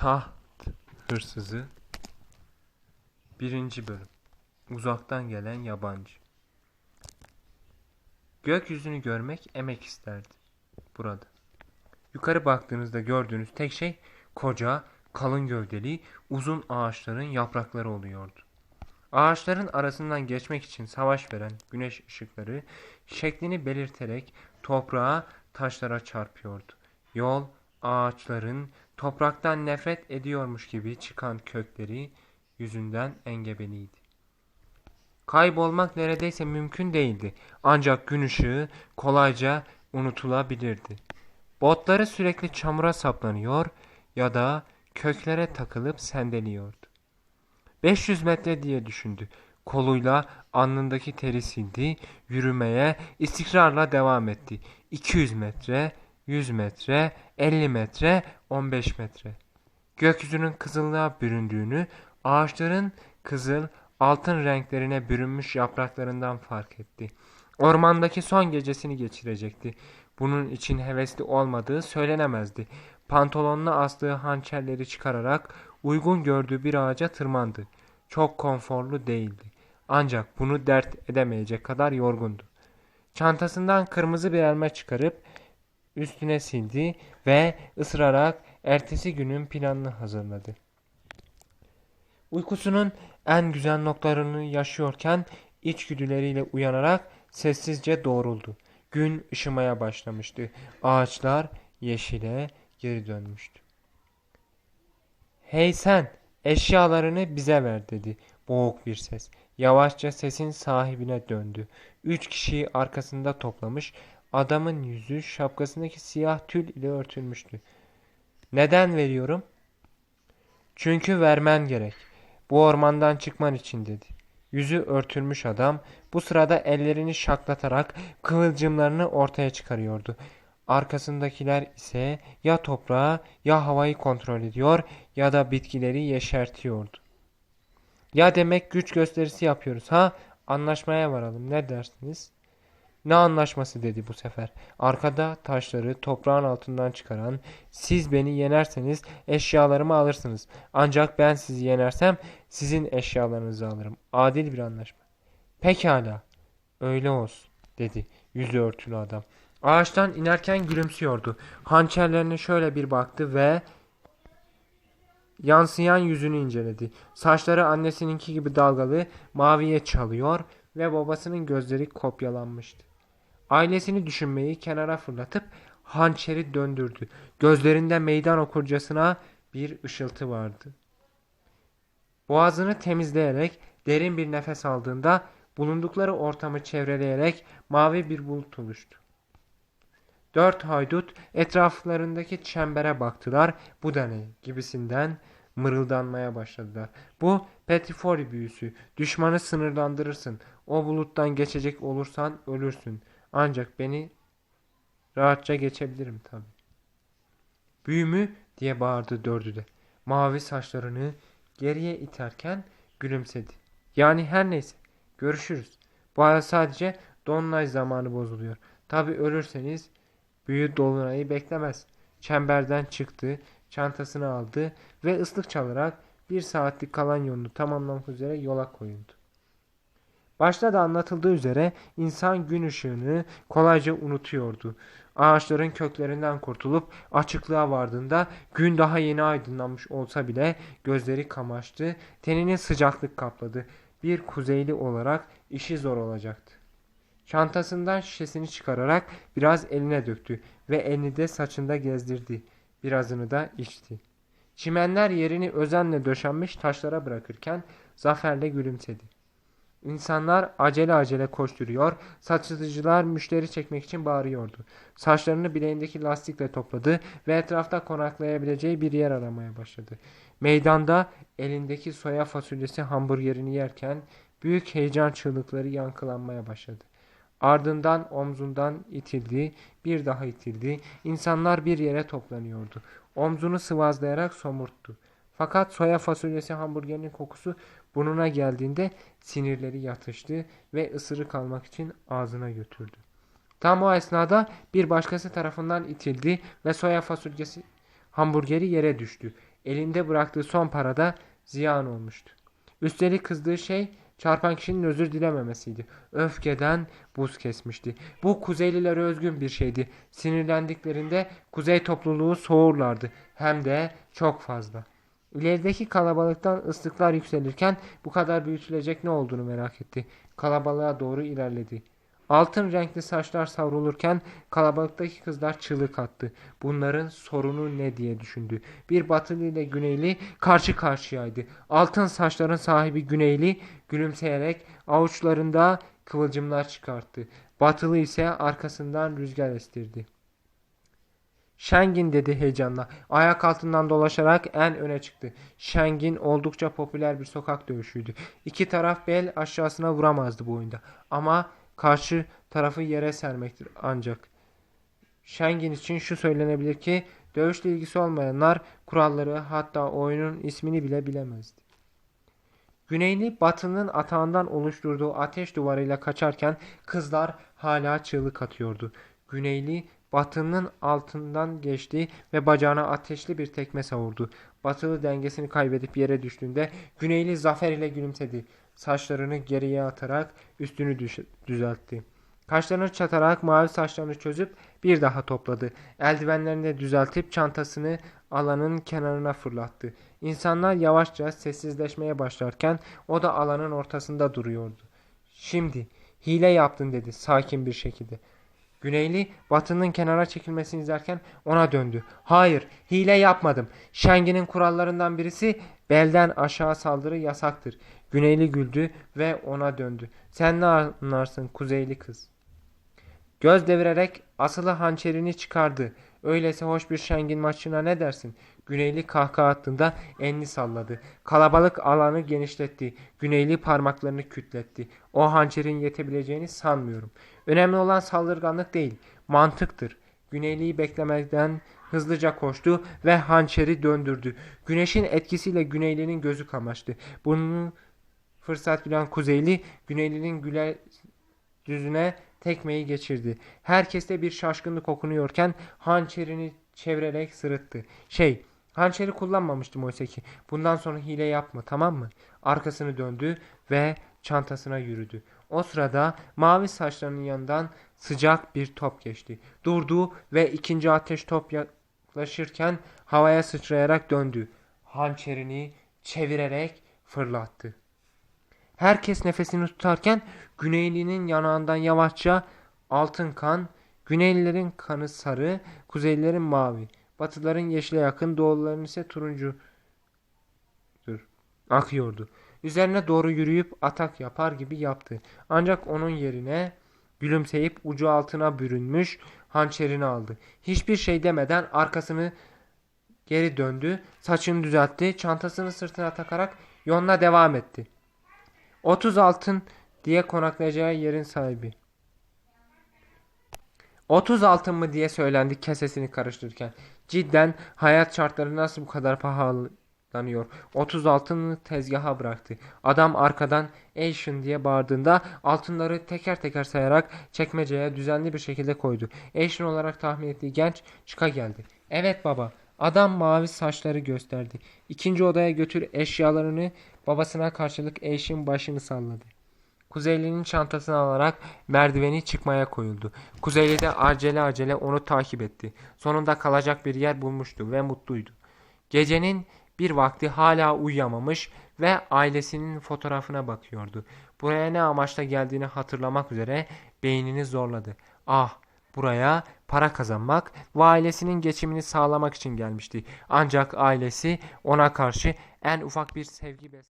Taht Hırsızı 1. Bölüm Uzaktan gelen yabancı Gökyüzünü görmek emek isterdi burada. Yukarı baktığınızda gördüğünüz tek şey koca, kalın gövdeli, uzun ağaçların yaprakları oluyordu. Ağaçların arasından geçmek için savaş veren güneş ışıkları şeklini belirterek toprağa, taşlara çarpıyordu. Yol, ağaçların topraktan nefret ediyormuş gibi çıkan kökleri yüzünden engebeliydi. Kaybolmak neredeyse mümkün değildi. Ancak gün ışığı kolayca unutulabilirdi. Botları sürekli çamura saplanıyor ya da köklere takılıp sendeliyordu. 500 metre diye düşündü. Koluyla alnındaki teri sildi, yürümeye istikrarla devam etti. 200 metre, 100 metre, 50 metre, 15 metre. Gökyüzünün kızıllığa büründüğünü, ağaçların kızıl, altın renklerine bürünmüş yapraklarından fark etti. Ormandaki son gecesini geçirecekti. Bunun için hevesli olmadığı söylenemezdi. Pantolonuna astığı hançerleri çıkararak uygun gördüğü bir ağaca tırmandı. Çok konforlu değildi. Ancak bunu dert edemeyecek kadar yorgundu. Çantasından kırmızı bir elma çıkarıp üstüne sildi ve ısırarak ertesi günün planını hazırladı. Uykusunun en güzel noktalarını yaşıyorken içgüdüleriyle uyanarak sessizce doğruldu. Gün ışımaya başlamıştı. Ağaçlar yeşile geri dönmüştü. Hey sen, eşyalarını bize ver dedi boğuk bir ses. Yavaşça sesin sahibine döndü. Üç kişiyi arkasında toplamış, adamın yüzü şapkasındaki siyah tül ile örtülmüştü. Neden veriyorum? Çünkü vermen gerek. Bu ormandan çıkman için dedi. Yüzü örtülmüş adam bu sırada ellerini şaklatarak kıvılcımlarını ortaya çıkarıyordu. Arkasındakiler ise ya toprağı ya havayı kontrol ediyor ya da bitkileri yeşertiyordu. Ya demek güç gösterisi yapıyoruz ha? Anlaşmaya varalım ne dersiniz? Ne anlaşması dedi bu sefer. Arkada taşları toprağın altından çıkaran siz beni yenerseniz eşyalarımı alırsınız. Ancak ben sizi yenersem sizin eşyalarınızı alırım. Adil bir anlaşma. Pekala öyle olsun dedi yüzü örtülü adam. Ağaçtan inerken gülümsüyordu. Hançerlerine şöyle bir baktı ve yansıyan yüzünü inceledi. Saçları annesininki gibi dalgalı, maviye çalıyor ve babasının gözleri kopyalanmıştı. Ailesini düşünmeyi kenara fırlatıp hançeri döndürdü. Gözlerinde meydan okurcasına bir ışıltı vardı. Boğazını temizleyerek derin bir nefes aldığında bulundukları ortamı çevreleyerek mavi bir bulut oluştu. Dört haydut etraflarındaki çembere baktılar. Bu da ne gibisinden mırıldanmaya başladılar. Bu Petrifori büyüsü. Düşmanı sınırlandırırsın. O buluttan geçecek olursan ölürsün. Ancak beni rahatça geçebilirim tabi. Büyümü diye bağırdı dördü de. Mavi saçlarını geriye iterken gülümsedi. Yani her neyse görüşürüz. Bu arada sadece Dolunay zamanı bozuluyor. Tabi ölürseniz büyü Dolunay'ı beklemez. Çemberden çıktı, çantasını aldı ve ıslık çalarak bir saatlik kalan yolunu tamamlamak üzere yola koyuldu. Başta da anlatıldığı üzere insan gün ışığını kolayca unutuyordu. Ağaçların köklerinden kurtulup açıklığa vardığında gün daha yeni aydınlanmış olsa bile gözleri kamaştı, tenini sıcaklık kapladı. Bir kuzeyli olarak işi zor olacaktı. Çantasından şişesini çıkararak biraz eline döktü ve elini de saçında gezdirdi. Birazını da içti. Çimenler yerini özenle döşenmiş taşlara bırakırken zaferle gülümsedi. İnsanlar acele acele koşturuyor, satıcılar müşteri çekmek için bağırıyordu. Saçlarını bileğindeki lastikle topladı ve etrafta konaklayabileceği bir yer aramaya başladı. Meydanda elindeki soya fasulyesi hamburgerini yerken büyük heyecan çığlıkları yankılanmaya başladı. Ardından omzundan itildi, bir daha itildi. İnsanlar bir yere toplanıyordu. Omzunu sıvazlayarak somurttu. Fakat soya fasulyesi hamburgerinin kokusu burnuna geldiğinde sinirleri yatıştı ve ısırık almak için ağzına götürdü. Tam o esnada bir başkası tarafından itildi ve soya fasulyesi hamburgeri yere düştü. Elinde bıraktığı son para da ziyan olmuştu. Üstelik kızdığı şey çarpan kişinin özür dilememesiydi. Öfkeden buz kesmişti. Bu Kuzeylilere özgün bir şeydi. Sinirlendiklerinde Kuzey topluluğu soğurlardı. Hem de çok fazla. İlerideki kalabalıktan ıslıklar yükselirken bu kadar büyütülecek ne olduğunu merak etti. Kalabalığa doğru ilerledi. Altın renkli saçlar savrulurken kalabalıktaki kızlar çığlık attı. Bunların sorunu ne diye düşündü. Bir batılı ile güneyli karşı karşıyaydı. Altın saçların sahibi güneyli gülümseyerek avuçlarında kıvılcımlar çıkarttı. Batılı ise arkasından rüzgar estirdi. Şengin dedi heyecanla. Ayak altından dolaşarak en öne çıktı. Şengin oldukça popüler bir sokak dövüşüydü. İki taraf bel aşağısına vuramazdı bu oyunda. Ama karşı tarafı yere sermektir ancak. Şengin için şu söylenebilir ki dövüşle ilgisi olmayanlar kuralları hatta oyunun ismini bile bilemezdi. Güneyli batının atağından oluşturduğu ateş duvarıyla kaçarken kızlar hala çığlık atıyordu. Güneyli batının altından geçti ve bacağına ateşli bir tekme savurdu. Batılı dengesini kaybedip yere düştüğünde Güneyli zafer ile gülümsedi. Saçlarını geriye atarak üstünü düzeltti. Kaşlarını çatarak mavi saçlarını çözüp bir daha topladı. Eldivenlerini de düzeltip çantasını alanın kenarına fırlattı. İnsanlar yavaşça sessizleşmeye başlarken o da alanın ortasında duruyordu. Şimdi hile yaptın dedi sakin bir şekilde. Güneyli batının kenara çekilmesini izlerken ona döndü. Hayır hile yapmadım. Şengen'in kurallarından birisi belden aşağı saldırı yasaktır. Güneyli güldü ve ona döndü. Sen ne anlarsın kuzeyli kız? Göz devirerek asılı hançerini çıkardı. Öyleyse hoş bir Şengin maçına ne dersin? Güneyli kahkaha attığında elini salladı. Kalabalık alanı genişletti. Güneyli parmaklarını kütletti. O hançerin yetebileceğini sanmıyorum. Önemli olan saldırganlık değil, mantıktır. Güneyliyi beklemeden hızlıca koştu ve hançeri döndürdü. Güneşin etkisiyle Güneylinin gözü kamaştı. Bunu fırsat bilen Kuzeyli, Güneylinin güle düzüne tekmeyi geçirdi. Herkeste bir şaşkınlık okunuyorken hançerini çevirerek sırıttı. Şey, hançeri kullanmamıştım oysa ki. Bundan sonra hile yapma tamam mı? Arkasını döndü ve çantasına yürüdü. O sırada mavi saçlarının yanından sıcak bir top geçti. Durdu ve ikinci ateş top yaklaşırken havaya sıçrayarak döndü. Hançerini çevirerek fırlattı. Herkes nefesini tutarken Güneyli'nin yanağından yavaşça altın kan, Güneylilerin kanı sarı, Kuzeylilerin mavi, Batıların yeşile yakın, Doğuluların ise turuncudur. Akıyordu. Üzerine doğru yürüyüp atak yapar gibi yaptı. Ancak onun yerine gülümseyip ucu altına bürünmüş hançerini aldı. Hiçbir şey demeden arkasını geri döndü, saçını düzeltti, çantasını sırtına takarak yoluna devam etti. 30 altın diye konaklayacağı yerin sahibi. 30 altın mı diye söylendi kesesini karıştırırken. Cidden hayat şartları nasıl bu kadar pahalanıyor? 30 altını tezgaha bıraktı. Adam arkadan Asian diye bağırdığında altınları teker teker sayarak çekmeceye düzenli bir şekilde koydu. Asian olarak tahmin ettiği genç çıka geldi. Evet baba. Adam mavi saçları gösterdi. İkinci odaya götür eşyalarını babasına karşılık Asian başını salladı. Kuzeyli'nin çantasını alarak merdiveni çıkmaya koyuldu. Kuzeyli de acele acele onu takip etti. Sonunda kalacak bir yer bulmuştu ve mutluydu. Gecenin bir vakti hala uyuyamamış ve ailesinin fotoğrafına bakıyordu. Buraya ne amaçla geldiğini hatırlamak üzere beynini zorladı. Ah, buraya para kazanmak ve ailesinin geçimini sağlamak için gelmişti. Ancak ailesi ona karşı en ufak bir sevgi bes